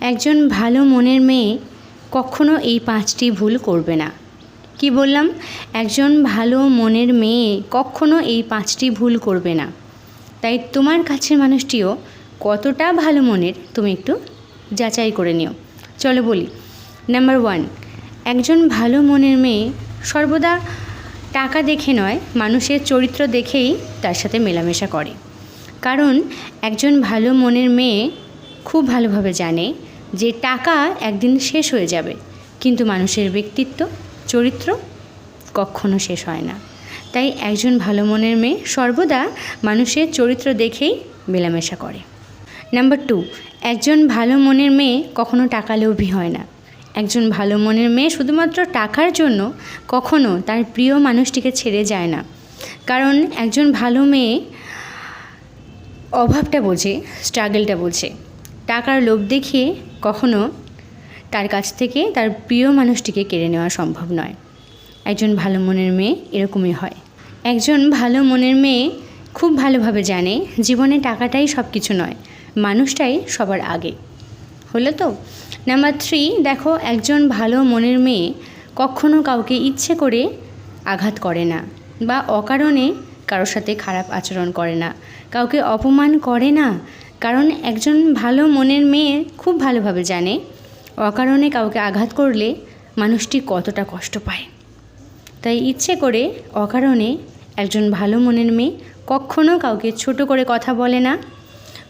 একজন ভালো মনের মেয়ে কখনো এই পাঁচটি ভুল করবে না। কি বললাম? একজন ভালো মনের মেয়ে কখনো এই পাঁচটি ভুল করবে না। তাই তোমার কাছের মানুষটিও কতটা ভালো মনের তুমি একটু যাচাই করে নিও। চলো বলি। নাম্বার ওয়ান একজন ভালো মনের মেয়ে সর্বদা টাকা দেখে নয়, মানুষের চরিত্র দেখেই তার সাথে মেলামেশা করে। কারণ একজন ভালো মনের মেয়ে খুব ভালোভাবে জানে যে টাকা একদিন শেষ হয়ে যাবে, কিন্তু মানুষের ব্যক্তিত্ব, চরিত্র কখনো শেষ হয় না। তাই একজন ভালো মনের মেয়ে সর্বদা মানুষের চরিত্র দেখেই মেলামেশা করে। নাম্বার টু, একজন ভালো মনের মেয়ে কখনো টাকা লোভী হয় না। একজন ভালো মনের মেয়ে শুধুমাত্র টাকার জন্য কখনো তার প্রিয় মানুষটিকে ছেড়ে যায় না। কারণ একজন ভালো মেয়ে অভাবটা বোঝে স্ট্রাগলটা বোঝে। টাকার লোভ দেখিয়ে কখনো তার কাছ থেকে তার প্রিয় মানুষটিকে কেড়ে নেওয়া সম্ভব নয়। একজন ভালো মনের মেয়ে এরকমই হয়। একজন ভালো মনের মেয়ে খুব ভালোভাবে জানে জীবনে টাকাটাই সব কিছু নয়, মানুষটাই সবার আগে। হলো তো? নাম্বার থ্রি দেখো একজন ভালো মনের মেয়ে কখনো কাউকে ইচ্ছে করে আঘাত করে না বা অকারণে কারোর সাথে খারাপ আচরণ করে না, কাউকে অপমান করে না কারণ একজন ভালো মনের মেয়ে খুব ভালোভাবে জানে অকারণে কাউকে আঘাত করলে মানুষটি কতটা কষ্ট পায়। তাই ইচ্ছে করে অকারণে একজন ভালো মনের মেয়ে কখনো কাউকে ছোট করে কথা বলে না,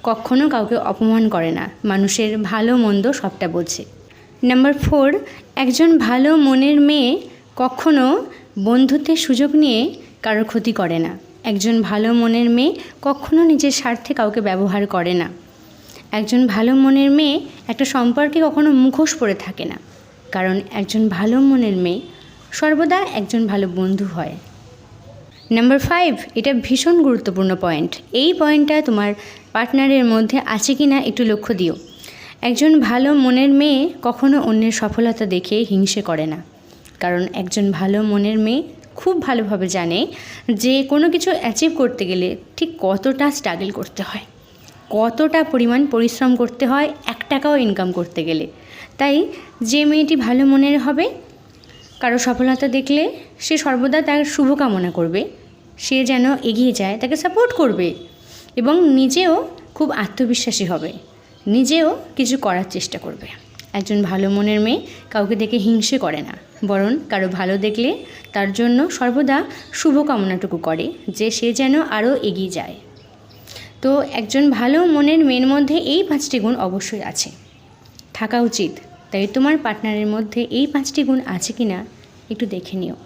কখনো কাউকে অপমান করে না। মানুষের ভালো মন্দ সবটা বোঝে। নাম্বার ফোর, একজন ভালো মনের মেয়ে কখনো বন্ধুত্বের সুযোগ নিয়ে কারোর ক্ষতি করে না। একজন ভালো মনের মেয়ে কখনো নিজের স্বার্থে কাউকে ব্যবহার করে না। একজন ভালো মনের মেয়ে একটা সম্পর্কে কখনো মুখোশ পরে থাকে না। কারণ একজন ভালো মনের মেয়ে সর্বদা একজন ভালো বন্ধু হয়। নাম্বার ফাইভ এটা ভীষণ গুরুত্বপূর্ণ পয়েন্ট এই পয়েন্টটা তোমার পার্টনারের মধ্যে আছে কি না একটু লক্ষ্য দিও। একজন ভালো মনের মেয়ে কখনো অন্যের সফলতা দেখে হিংসে করে না। কারণ একজন ভালো মনের মেয়ে খুব ভালোভাবে জানে যে কোনো কিছু অ্যাচিভ করতে গেলে ঠিক কতটা স্ট্রাগল করতে হয়, কতটা পরিমাণ পরিশ্রম করতে হয়, এক টাকাও ইনকাম করতে গেলে। তাই যে মেয়েটি ভালো মনের হবে, কারও সফলতা দেখলে সে সর্বদা তার শুভকামনা করবে, সে যেন এগিয়ে যায়, তাকে সাপোর্ট করবে এবং নিজেও খুব আত্মবিশ্বাসী হবে, নিজেও কিছু করার চেষ্টা করবে। একজন ভালো মনের মেয়ে কাউকে দেখে হিংসে করে না। বরং কারও ভালো দেখলে তার জন্য সর্বদা শুভকামনাটুকু করে যে সে যেন আরও এগিয়ে যায়। তো একজন ভালো মনের মেয়ের মধ্যে এই পাঁচটি গুণ অবশ্যই আছে। থাকা উচিত। তাই তোমার পার্টনারের মধ্যে এই পাঁচটি গুণ আছে কি না একটু দেখে নিও।